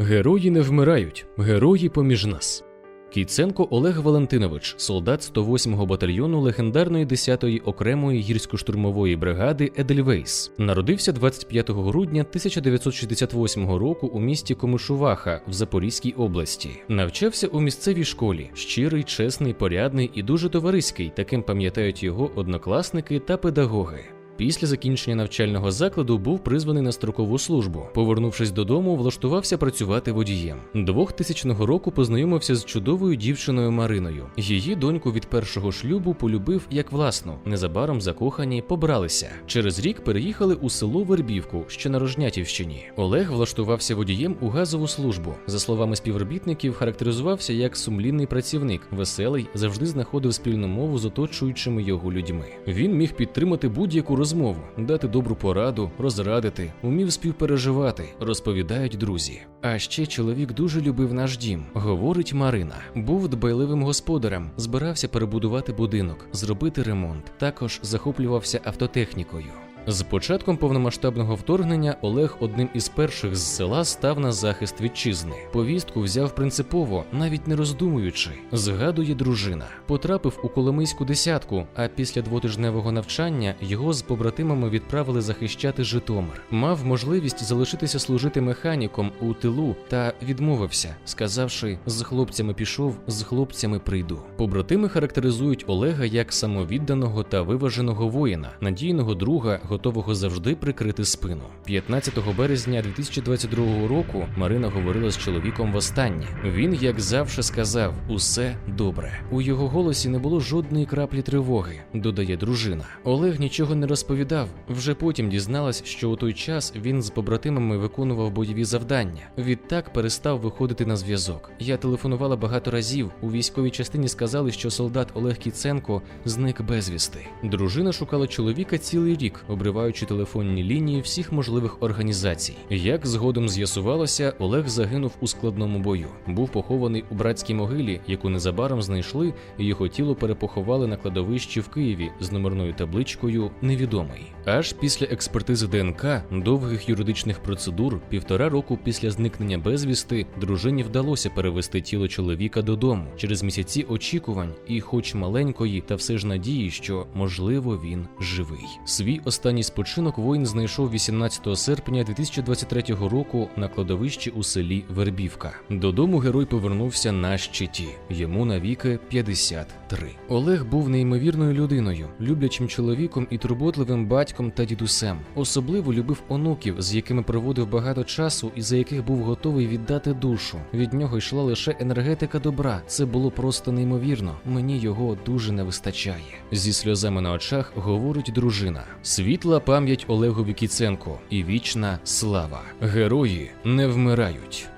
Герої не вмирають, герої поміж нас. Кійценко Олег Валентинович, солдат 108-го батальйону легендарної 10-ї окремої гірсько-штурмової бригади Едельвейс, народився 25 грудня 1968 року у місті Комишуваха в Запорізькій області. Навчався у місцевій школі, щирий, чесний, порядний і дуже товариський. Таким пам'ятають його однокласники та педагоги. Після закінчення навчального закладу був призваний на строкову службу. Повернувшись додому, влаштувався працювати водієм. 2000 року познайомився з чудовою дівчиною Мариною. Її доньку від першого шлюбу полюбив як власну. Незабаром закохані побралися. Через рік переїхали у село Вербівку, що на Рожнятівщині. Олег влаштувався водієм у газову службу. За словами співробітників, характеризувався як сумлінний працівник, веселий, завжди знаходив спільну мову з оточуючими його людьми. Він міг підтримати будь-яку розмову, дати добру пораду, розрадити, умів співпереживати, розповідають друзі. А ще чоловік дуже любив наш дім, говорить Марина. Був дбайливим господарем, збирався перебудувати будинок, зробити ремонт. Також захоплювався автотехнікою. З початком повномасштабного вторгнення Олег одним із перших з села став на захист вітчизни. Повістку взяв принципово, навіть не роздумуючи. Згадує дружина. Потрапив у Коломийську десятку, а після двотижневого навчання його з побратимами відправили захищати Житомир. Мав можливість залишитися служити механіком у тилу та відмовився, сказавши: з хлопцями пішов, з хлопцями прийду. Побратими характеризують Олега як самовідданого та виваженого воїна, надійного друга, готового завжди прикрити спину. 15 березня 2022 року Марина говорила з чоловіком востаннє. Він, як завжди, сказав: усе добре. У його голосі не було жодної краплі тривоги, додає дружина. Олег нічого не розповідав. Вже потім дізналась, що у той час він з побратимами виконував бойові завдання. Відтак перестав виходити на зв'язок. Я телефонувала багато разів. У військовій частині сказали, що солдат Олег Кіценко зник безвісти. Дружина шукала чоловіка цілий рік, обриваючи телефонні лінії всіх можливих організацій. Як згодом з'ясувалося, Олег загинув у складному бою. Був похований у братській могилі, яку незабаром знайшли, і його тіло перепоховали на кладовищі в Києві з номерною табличкою Невідомий. Аж після експертизи ДНК, довгих юридичних процедур, півтора року після зникнення безвісти, дружині вдалося перевести тіло чоловіка додому через місяці очікувань і, хоч маленької, та все ж надії, що можливо він живий. Свій останній спочинок воїн знайшов 18 серпня 2023 року на кладовищі у селі Вербівка. Додому герой повернувся на щиті. Йому навіки 53. Олег був неймовірною людиною, люблячим чоловіком і турботливим батьком та дідусем. Особливо любив онуків, з якими проводив багато часу і за яких був готовий віддати душу. Від нього йшла лише енергетика добра. Це було просто неймовірно. Мені його дуже не вистачає. Зі сльозами на очах говорить дружина. Світла пам'ять Олегові Кіценко і вічна слава. Герої не вмирають.